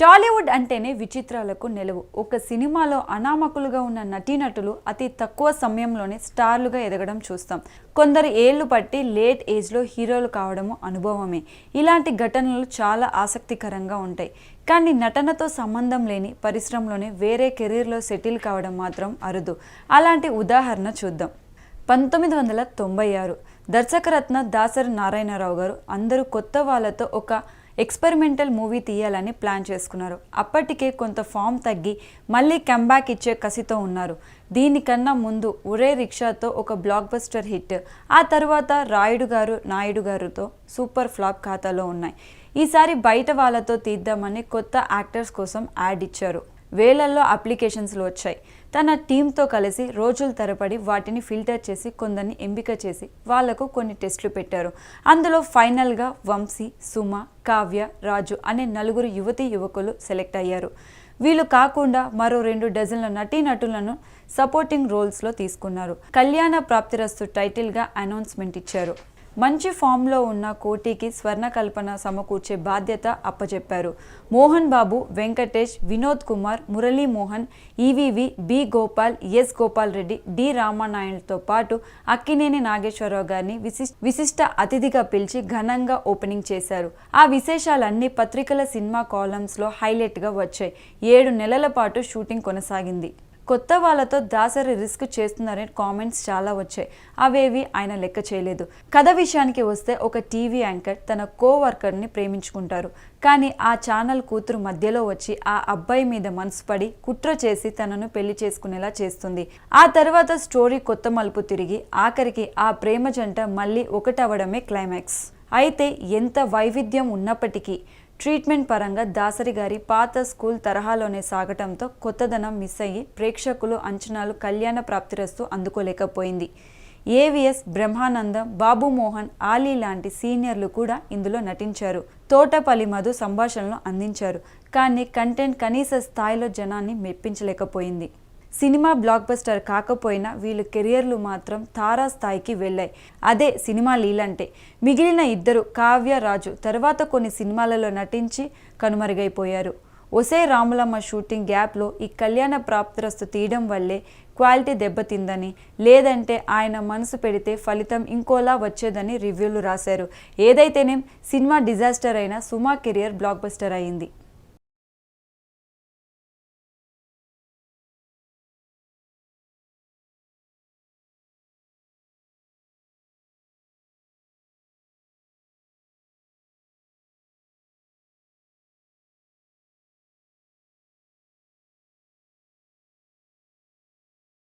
టాలీవుడ్ అంటేనే విచిత్రాలకు నిలవు. ఒక సినిమాలో అనామకులుగా ఉన్న నటీనటులు అతి తక్కువ సమయంలోనే స్టార్లుగా ఎదగడం చూస్తాం. కొందరు ఏళ్ళు పట్టి లేట్ ఏజ్లో హీరోలు కావడము అనుభవమే. ఇలాంటి ఘటనలు చాలా ఆసక్తికరంగా ఉంటాయి. కానీ నటనతో సంబంధం లేని పరిశ్రమలోనే వేరే కెరీర్లో సెటిల్ కావడం మాత్రం అరుదు. అలాంటి ఉదాహరణ చూద్దాం. పంతొమ్మిది వందల తొంభై ఆరు దర్శకరత్న దాసరి నారాయణరావు గారు అందరూ కొత్త వాళ్ళతో ఒక ఎక్స్పెరిమెంటల్ మూవీ తీయాలని ప్లాన్ చేసుకున్నారు. అప్పటికే కొంత ఫామ్ తగ్గి మళ్ళీ కంబ్యాక్ ఇచ్చే కసితో ఉన్నారు. దీనికన్నా ముందు ఒరే రిక్షాతో ఒక బ్లాక్ బస్టర్ హిట్ ఆ తర్వాత రాయుడు గారు నాయుడు గారుతో సూపర్ ఫ్లాప్ ఖాతాలో ఉన్నాయి. ఈసారి బయట వాళ్ళతో తీద్దామని కొత్త యాక్టర్స్ కోసం యాడ్ ఇచ్చారు. వేలల్లో అప్లికేషన్స్లు వచ్చాయి. తన టీంతో కలిసి రోజుల తరబడి వాటిని ఫిల్టర్ చేసి కొందరిని ఎంపిక చేసి వాళ్ళకు కొన్ని టెస్టులు పెట్టారు. అందులో ఫైనల్గా వంశీ సుమ కావ్య రాజు అనే నలుగురు యువతి యువకులు సెలెక్ట్ అయ్యారు. వీళ్ళు కాకుండా మరో రెండు డజన్ల నటీనటులను సపోర్టింగ్ రోల్స్లో తీసుకున్నారు. కళ్యాణ ప్రాప్తిరస్తు టైటిల్గా అనౌన్స్మెంట్ ఇచ్చారు. మంచి ఫామ్లో ఉన్న కోటికి స్వర్ణ కల్పన సమకూర్చే బాధ్యత అప్పచెప్పారు Mohan Babu Venkatesh Vinod Kumar Murali Mohan EVV B Gopal S Gopal Reddy D రామానాయుడుతో పాటు అక్కినేని నాగేశ్వరరావు గారిని విశిష్ విశిష్ట అతిథిగా పిలిచి ఘనంగా ఓపెనింగ్ చేశారు. ఆ విశేషాలన్నీ పత్రికల సినిమా కాలమ్స్లో హైలైట్గా వచ్చాయి. ఏడు నెలల పాటు షూటింగ్ కొనసాగింది. కొత్త వాళ్ళతో దాసరి రిస్క్ చేస్తున్నారని కామెంట్స్ చాలా వచ్చాయి. అవేవి ఆయన లెక్క చేయలేదు. కథ విషయానికి వస్తే ఒక టీవీ యాంకర్ తన కో వర్కర్ని ప్రేమించుకుంటారు. కానీ ఆ ఛానల్ కూతురు మధ్యలో వచ్చి ఆ అబ్బాయి మీద మనసు పడి కుట్ర చేసి తనను పెళ్ళి చేసుకునేలా చేస్తుంది. ఆ తర్వాత స్టోరీ కొత్త మలుపు తిరిగి ఆఖరికి ఆ ప్రేమ జంట మళ్ళీ ఒకటవడమే క్లైమాక్స్. అయితే ఎంత వైవిధ్యం ఉన్నప్పటికీ ట్రీట్మెంట్ పరంగా దాసరి గారి పాత స్కూల్ తరహాలోనే సాగటంతో కొత్తదనం మిస్ అయ్యి ప్రేక్షకులు అంచనాలు కళ్యాణ ప్రాప్తిరస్తూ అందుకోలేకపోయింది. ఏవిఎస్ బ్రహ్మానందం బాబు మోహన్ ఆలీ లాంటి సీనియర్లు కూడా ఇందులో నటించారు. తోటపల్లి మధు సంభాషణలు అందించారు. కానీ కంటెంట్ కనీస స్థాయిలో జనాన్ని మెప్పించలేకపోయింది. సినిమా బ్లాక్ బస్టర్ కాకపోయినా వీళ్ళు కెరియర్లు మాత్రం తారా స్థాయికి వెళ్ళాయి. అదే సినిమా లీలంటే. మిగిలిన ఇద్దరు కావ్య రాజు తర్వాత కొన్ని సినిమాలలో నటించి కనుమరుగైపోయారు. ఒసే రాములమ్మ షూటింగ్ గ్యాప్లో ఈ కళ్యాణ ప్రాప్తిరస్తు తీయడం వల్లే క్వాలిటీ దెబ్బతిందని లేదంటే ఆయన మనసు పెడితే ఫలితం ఇంకోలా వచ్చేదని రివ్యూలు రాశారు. ఏదైతేనేం సినిమా డిజాస్టర్ అయినా సుమా కెరియర్ బ్లాక్ బస్టర్ అయింది.